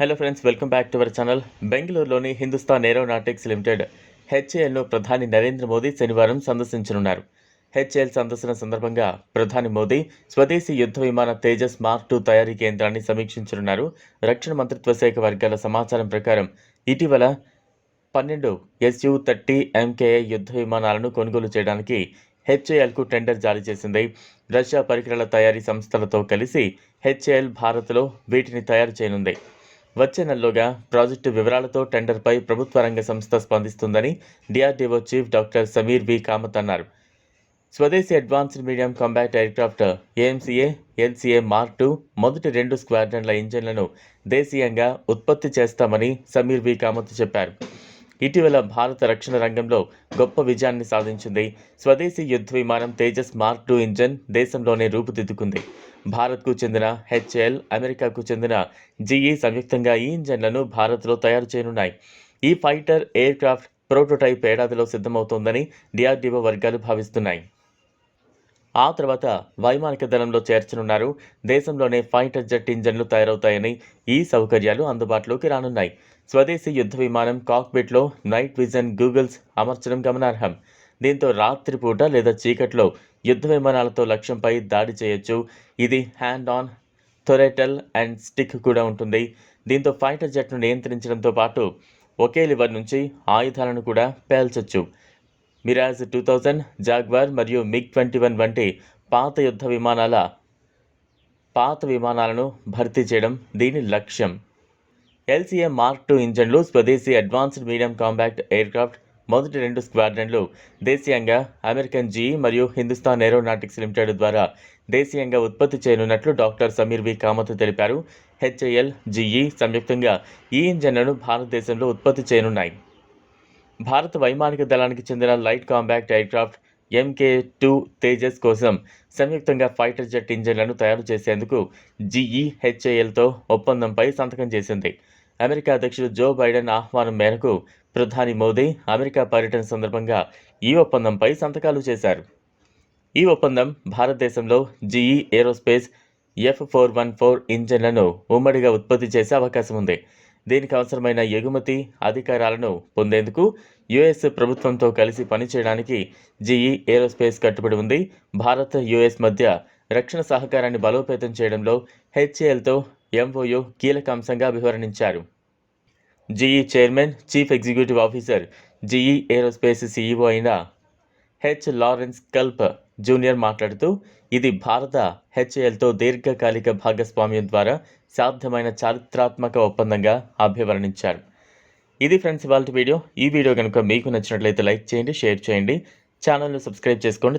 Hello friends welcome back to our channel బెంగళూరులోని Hindustan aeronautics limited హెచ్ఏఎల్ను ప్రధాని నరేంద్ర మోదీ శనివారం సందర్శించనున్నారు. హెచ్ఏఎల్ సందర్శన సందర్భంగా ప్రధాని మోదీ స్వదేశీ యుద్ధ విమాన తేజస్ మార్క్ టూ తయారీ కేంద్రాన్ని సమీక్షించనున్నారు. రక్షణ మంత్రిత్వ శాఖ వర్గాల సమాచారం ప్రకారం ఇటీవల పన్నెండు ఎస్యు థర్టీ ఎంకేఏ యుద్ధ విమానాలను కొనుగోలు చేయడానికి హెచ్ఏఎల్కు టెండర్ జారీ చేసింది. రష్యా పరికరాల తయారీ సంస్థలతో కలిసి హెచ్ఏఎల్ భారత్లో వీటిని తయారు చేయనుంది. వచ్చే నెలలోగా ప్రాజెక్టు వివరాలతో టెండర్పై ప్రభుత్వ రంగ సంస్థ స్పందిస్తుందని DRDO chief doctor Sameer V Kamath అన్నారు. స్వదేశీ advanced medium combat aircraft AMCA LCA mark two మొదటి రెండు స్క్వాడ్రన్ల ఇంజన్లను దేశీయంగా ఉత్పత్తి చేస్తామని సమీర్ వి కామత్ చెప్పారు. ఇటీవల భారత రక్షణ రంగంలో గొప్ప విజయాన్ని సాధించింది స్వదేశీ యుద్ధ విమానం తేజస్ మార్క్ టూ ఇంజన్ దేశంలోనే రూపుదిద్దుకుంది. భారత్కు చెందిన హెచ్ఎల్ అమెరికాకు చెందిన జీఈ సంయుక్తంగా ఈ ఇంజన్లను భారత్లో తయారు చేయనున్నాయి. ఈ ఫైటర్ ఎయిర్ క్రాఫ్ట్ ప్రోటోటైప్ ఏడాదిలో సిద్ధమవుతోందని డిఆర్డీఓ వర్గాలు భావిస్తున్నాయి. ఆ తర్వాత వైమానిక దళంలో చేర్చనున్నారు. దేశంలోనే ఫైటర్ జెట్ ఇంజన్లు తయారవుతాయని ఈ సౌకర్యాలు అందుబాటులోకి రానున్నాయి. స్వదేశీ యుద్ధ విమానం కాక్పిట్లో నైట్ విజన్ గూగుల్స్ అమర్చడం గమనార్హం. దీంతో రాత్రిపూట లేదా చీకట్లో యుద్ధ విమానాలతో లక్ష్యంపై దాడి చేయొచ్చు. ఇది hand on throttle and stick కూడా ఉంటుంది. దీంతో ఫైటర్ జెట్ను నియంత్రించడంతో పాటు ఒకే లివర్ నుంచి ఆయుధాలను కూడా పేల్చొచ్చు. మిరాజ్ టూ థౌజండ్ జాగ్వార్ మరియు మిగ్ ట్వంటీ వన్ వంటి పాత యుద్ధ విమానాల పాత విమానాలను భర్తీ చేయడం దీని లక్ష్యం. ఎల్సీఏ మార్క్ టూ ఇంజన్లు స్వదేశీ అడ్వాన్స్డ్ మీడియం కాంపాక్ట్ ఎయిర్క్రాఫ్ట్ మొదటి రెండు స్క్వాడ్రన్లు దేశీయంగా అమెరికన్ జీ మరియు హిందుస్థాన్ ఏరోనాటిక్స్ లిమిటెడ్ ద్వారా దేశీయంగా ఉత్పత్తి చేయనున్నట్లు డాక్టర్ సమీర్ వి. కామత్ తెలిపారు. హెచ్ఏఎల్ జీఈ సంయుక్తంగా ఈ ఇంజన్లను భారతదేశంలో ఉత్పత్తి చేయనున్నాయి. భారత వైమానిక దళానికి చెందిన light compact aircraft MK two Tejas కోసం సంయుక్తంగా ఫైటర్ జెట్ ఇంజన్లను తయారు చేసేందుకు జీఈ హెచ్ఏఎల్తో ఒప్పందంపై సంతకం చేసింది. అమెరికా అధ్యక్షుడు జో బైడెన్ ఆహ్వానం మేరకు ప్రధాని మోదీ అమెరికా పర్యటన సందర్భంగా ఈ ఒప్పందంపై సంతకాలు చేశారు. ఈ ఒప్పందం భారతదేశంలో GE aerospace F four one four ఇంజన్లను ఉమ్మడిగా ఉత్పత్తి చేసే అవకాశం ఉంది. దీనికి అవసరమైన ఎగుమతి అధికారాలను పొందేందుకు యుఎస్ ప్రభుత్వంతో కలిసి పనిచేయడానికి జీఈ ఏరోస్పేస్ కట్టుబడి ఉంది. భారత్ యుఎస్ మధ్య రక్షణ సహకారాన్ని బలోపేతం చేయడంలో హెచ్ఏఎల్తో ఎంఓయూ కీలక అంశంగా అభివర్ణించారు GE chairman chief executive officer GE aerospace CEO అయిన హెచ్ లారెన్స్ కల్ప్ జూనియర్ మాట్లాడుతూ ఇది భారత హెచ్ఏఎల్తో దీర్ఘకాలిక భాగస్వామ్యం ద్వారా సాధ్యమైన చారిత్రాత్మక ఒప్పందంగా అభివర్ణించారు. ఇది ఫ్రెండ్స్ ఇవాళ వీడియో. ఈ వీడియో కనుక మీకు నచ్చినట్లయితే లైక్ చేయండి షేర్ చేయండి. ఛానల్ను సబ్స్క్రైబ్ చేసుకోండి.